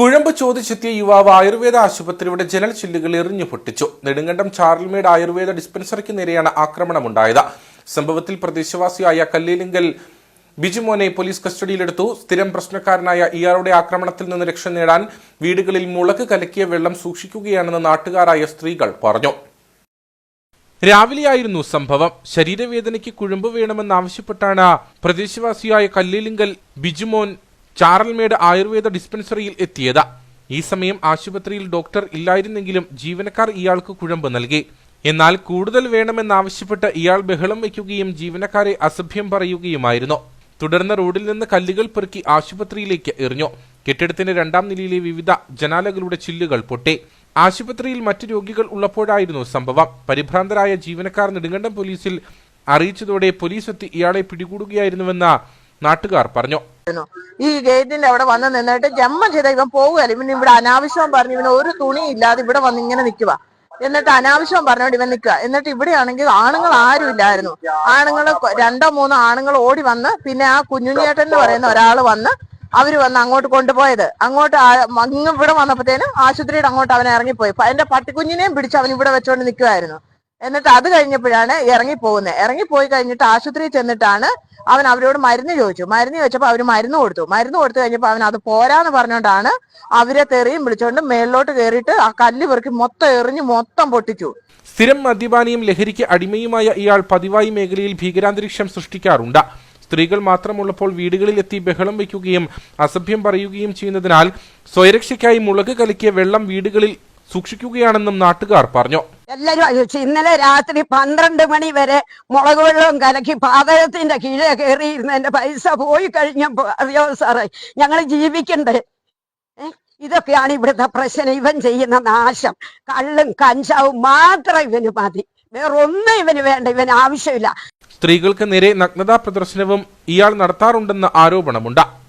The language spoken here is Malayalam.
കുഴമ്പ് ചോദിച്ചെത്തിയ യുവാവ് ആയുർവേദ ആശുപത്രിയുടെ ജനൽ ചില്ലുകൾ എറിഞ്ഞു പൊട്ടിച്ചു. നെടുങ്കണ്ടം ചാർൽമേഡ് ആയുർവേദ ഡിസ്പെൻസറിക്ക് നേരെയാണ് ആക്രമണമുണ്ടായത്. സംഭവത്തിൽ പ്രദേശവാസിയായ കല്ലേലിങ്കൽ ബിജുമോനെ പോലീസ് കസ്റ്റഡിയിലെടുത്തു. സ്ഥിരം പ്രശ്നക്കാരനായ ഇയാളുടെ ആക്രമണത്തിൽ നിന്ന് രക്ഷ നേടാൻ വീടുകളിൽ മുളക് കലക്കിയ വെള്ളം സൂക്ഷിക്കുകയാണെന്ന് നാട്ടുകാരായ സ്ത്രീകൾ പറഞ്ഞു. രാവിലെയായിരുന്നു സംഭവം. ശരീരവേദനയ്ക്ക് കുഴമ്പ് വേണമെന്നാവശ്യപ്പെട്ടാണ് പ്രദേശവാസിയായ കല്ലേലിങ്കൽ ബിജുമോൻ ചാറൽമേട് ആയുർവേദ ഡിസ്പെൻസറിയിൽ എത്തിയത്. ഈ സമയം ആശുപത്രിയിൽ ഡോക്ടർ ഇല്ലായിരുന്നെങ്കിലും ജീവനക്കാർ ഇയാൾക്ക് കുഴമ്പ് നൽകി. എന്നാൽ കൂടുതൽ വേണമെന്നാവശ്യപ്പെട്ട് ഇയാൾ ബഹളം വയ്ക്കുകയും ജീവനക്കാരെ അസഭ്യം പറയുകയുമായിരുന്നു. തുടർന്ന് റോഡിൽ നിന്ന് കല്ലുകൾ പെറുക്കി ആശുപത്രിയിലേക്ക് എറിഞ്ഞു. കെട്ടിടത്തിന്റെ രണ്ടാം നിലയിലെ വിവിധ ജനാലകളുടെ ചില്ലുകൾ പൊട്ടി. ആശുപത്രിയിൽ മറ്റു രോഗികൾ ഉള്ളപ്പോഴായിരുന്നു സംഭവം. പരിഭ്രാന്തരായ ജീവനക്കാർ നെടുങ്കണ്ടം പോലീസിൽ അറിയിച്ചതോടെ പോലീസ് എത്തി ഇയാളെ പിടികൂടുകയായിരുന്നുവെന്ന് നാട്ടുകാർ പറഞ്ഞു. ആയിരുന്നു. ഈ ഗേറ്റിന്റെ അവിടെ വന്ന് നിന്നിട്ട് ജമ്മ ചെയ്ത ഇവൻ പോകുകയല്ല ഇവൻ ഇവിടെ അനാവശ്യം പറഞ്ഞു ഇവന് ഒരു തുണി ഇല്ലാതെ ഇവിടെ വന്ന് ഇങ്ങനെ നിൽക്കുക എന്നിട്ട് അനാവശ്യം പറഞ്ഞോണ്ട് ഇവൻ നിൽക്കുക എന്നിട്ട് ഇവിടെയാണെങ്കിൽ ആണുങ്ങൾ ആരും ഇല്ലായിരുന്നു. ആണുങ്ങൾ രണ്ടോ മൂന്നോ ആണുങ്ങൾ ഓടി വന്ന് പിന്നെ ആ കുഞ്ഞുണ്ണിയേട്ടൻ എന്ന് പറയുന്ന ഒരാൾ വന്ന് അവർ വന്ന് അങ്ങോട്ട് കൊണ്ടുപോയത്. അങ്ങോട്ട് അങ്ങ് ഇവിടെ വന്നപ്പോഴത്തേനും ആശുപത്രിയുടെ അങ്ങോട്ട് അവൻ ഇറങ്ങിപ്പോയി. എന്റെ പട്ടിക്കുഞ്ഞിനെയും പിടിച്ച് അവൻ ഇവിടെ വെച്ചോണ്ട് നിൽക്കുമായിരുന്നു എന്നിട്ട് അത് കഴിഞ്ഞപ്പോഴാണ് ഇറങ്ങി പോകുന്നത് ഇറങ്ങിപ്പോയി കഴിഞ്ഞിട്ട് ആശുപത്രിയിൽ ചെന്നിട്ടാണ് അവൻ അവരോട് മരുന്ന് ചോദിച്ചു. മരുന്ന് ചോദിച്ചപ്പോൾ അവർ മരുന്ന് കൊടുത്തു. മരുന്ന് കൊടുത്തു കഴിഞ്ഞപ്പോൾ അവൻ അത് പോരാന്ന് പറഞ്ഞുകൊണ്ടാണ് അവരെ തെറിയും വിളിച്ചുകൊണ്ട് മേളിലോട്ട് കയറിയിട്ട് ആ കല്ല് പെറുക്കി മൊത്തം എറിഞ്ഞ് മൊത്തം പൊട്ടിച്ചു. സ്ഥിരം മദ്യപാനിയും ലഹരിക്ക് അടിമയുമായ ഇയാൾ പതിവായി മേഖലയിൽ ഭീകരാന്തരീക്ഷം സൃഷ്ടിക്കാറുണ്ട്. സ്ത്രീകൾ മാത്രമുള്ളപ്പോൾ വീടുകളിൽ എത്തി ബഹളം വയ്ക്കുകയും അസഭ്യം പറയുകയും ചെയ്യുന്നതിനാൽ സ്വയരക്ഷയ്ക്കായി മുളക് കലക്കിയ വെള്ളം വീടുകളിൽ സൂക്ഷിക്കുകയാണെന്നും നാട്ടുകാർ പറഞ്ഞു. എല്ലാരും ഇന്നലെ രാത്രി പന്ത്രണ്ട് മണി വരെ മുളക് വെള്ളവും കലക്കി പാതകത്തിന്റെ കീഴെ കയറിയിരുന്ന എന്റെ പൈസ പോയി കഴിഞ്ഞപ്പോ അറിയോ സാറേ ഞങ്ങൾ ജീവിക്കണ്ടേ? ഇതൊക്കെയാണ് ഇവിടുത്തെ പ്രശ്നം. ഇവൻ ചെയ്യുന്ന നാശം. കള്ളും കഞ്ചാവും മാത്രം ഇവന് മതി. വേറൊന്നും ഇവന് വേണ്ട. ഇവന് ആവശ്യമില്ല. സ്ത്രീകൾക്ക് നേരെ നഗ്നതാ പ്രദർശനവും ഇയാൾ നടത്താറുണ്ടെന്ന ആരോപണമുണ്ട്.